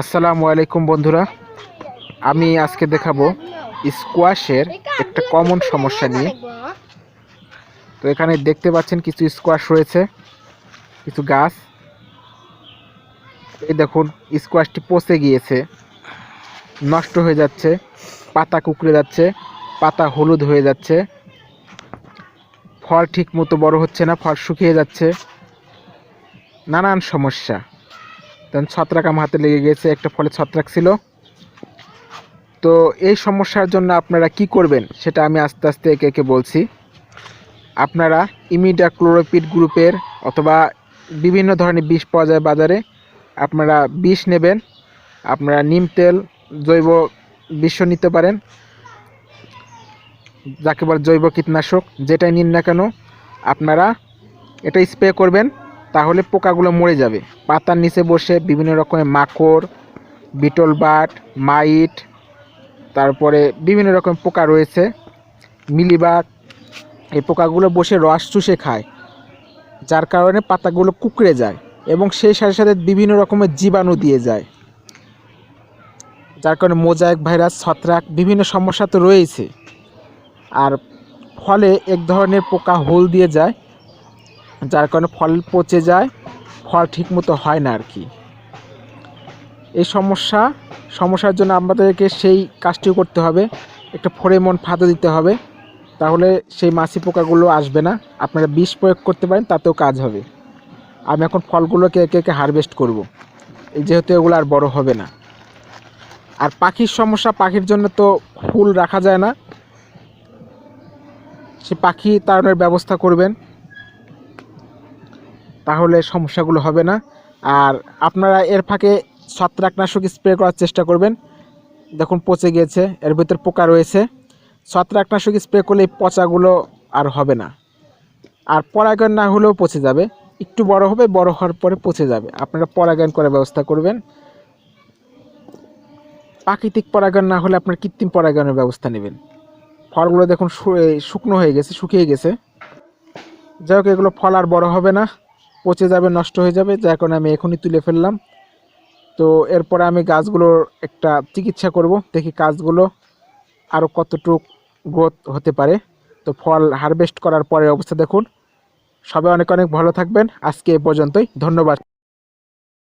আসসালামু আলাইকুম বন্ধুরা। আমি আজকে দেখাবো স্কোয়াশের একটা কমন সমস্যা নিয়ে। তো এখানে দেখতে পাচ্ছেন কিছু স্কোয়াশ রয়েছে, কিছু গাছ। এই দেখুন, স্কোয়াশটি পচে গিয়েছে, নষ্ট হয়ে যাচ্ছে, পাতা কুকড়ে যাচ্ছে, পাতা হলুদ হয়ে যাচ্ছে। ফল ঠিক মতো বড় হচ্ছে না, ফল শুকিয়ে যাচ্ছে। নানান সমস্যা। তখন ছত্রাক আমার হাতে লেগে গেছে, একটা ফলে ছত্রাক ছিল। তো এই সমস্যার জন্য আপনারা কি করবেন সেটা আমি আস্তে আস্তে একে একে বলছি। আপনারা ইমিডা ক্লোরোপিড গ্রুপের অথবা বিভিন্ন ধরনের বিষ পাওয়া যায় বাজারে, আপনারা বিষ নেবেন, আপনারা নিম তেল, জৈব বিষ নিতে পারেন। যাকে বলে জৈব কীটনাশক, যেটাই নিন না কেন, আপনারা এটা স্প্রে করবেন। তাহলে পোকাগুলো মরে যাবে। পাতার নিচে বসে বিভিন্ন রকমের মাকড়, বিটল বাট, মাইট, তারপরে বিভিন্ন রকম পোকা রয়েছে, মিলিবাগ। এই পোকাগুলো বসে রস চুষে খায়, যার কারণে পাতাগুলো কুকড়ে যায় এবং সেই সাথে সাথে বিভিন্ন রকমের জীবাণু দিয়ে যায়। যার কারণে মোজাইক ভাইরাস, ছত্রাক, বিভিন্ন সমস্যা তো রয়েছে। আর ফলে এক ধরনের পোকা হোল দিয়ে যায় যার কারণে ফল পচে যায়, ফল ঠিকমতো হয় না আর কি। এই সমস্যা, সমস্যার জন্য আমাদেরকে সেই কাজটি করতে হবে। একটা ফোরেমন ফাঁদো দিতে হবে। তাহলে সেই মাছি পোকাগুলো আসবে না। আপনারা বিষ প্রয়োগ করতে পারেন, তাতেও কাজ হবে। আমি এখন ফলগুলোকে একে একে হারভেস্ট করব। এই যেহেতু এগুলো আর বড় হবে না। আর পাখির সমস্যা, পাখির জন্য তো ফুল রাখা যায় না। সে পাখি তাড়ানোর ব্যবস্থা করবেন। তাহলে সমস্যাগুলো হবে না। আর আপনারা এর ফাঁকে ছত্রাকনাশক স্প্রে করার চেষ্টা করবেন। দেখুন, পচে গিয়েছে, এর ভিতর পোকা রয়েছে। ছত্রাকনাশক স্প্রে করলে পচাগুলো আর হবে না। আর পরাগায়ন না হলেও পচে যাবে। একটু বড় হবে, বড় হওয়ার পরে পচে যাবে। আপনারা পরাগায়ন করার ব্যবস্থা করবেন। প্রাকৃতিক পরাগায়ন না হলে আপনার কৃত্রিম পরাগায়নের ব্যবস্থা নেবেন। ফলগুলো দেখুন শুকনো হয়ে গেছে, শুকিয়ে গেছে। যাই হোক, এগুলো ফল আর বড় হবে না। পচে যাবে, নষ্ট হয়ে যাবে, যার কারণে আমি এখনই তুলে ফেললাম। তো এরপরে আমি গাছগুলোর একটা চিকিৎসা করব, দেখি গাছগুলো আরও কতটুক গ্রোথ হতে পারে। তো ফল হারভেস্ট করার পরে অবস্থা দেখুন। সবাই অনেক অনেক ভালো থাকবেন। আজকে এ পর্যন্তই। ধন্যবাদ।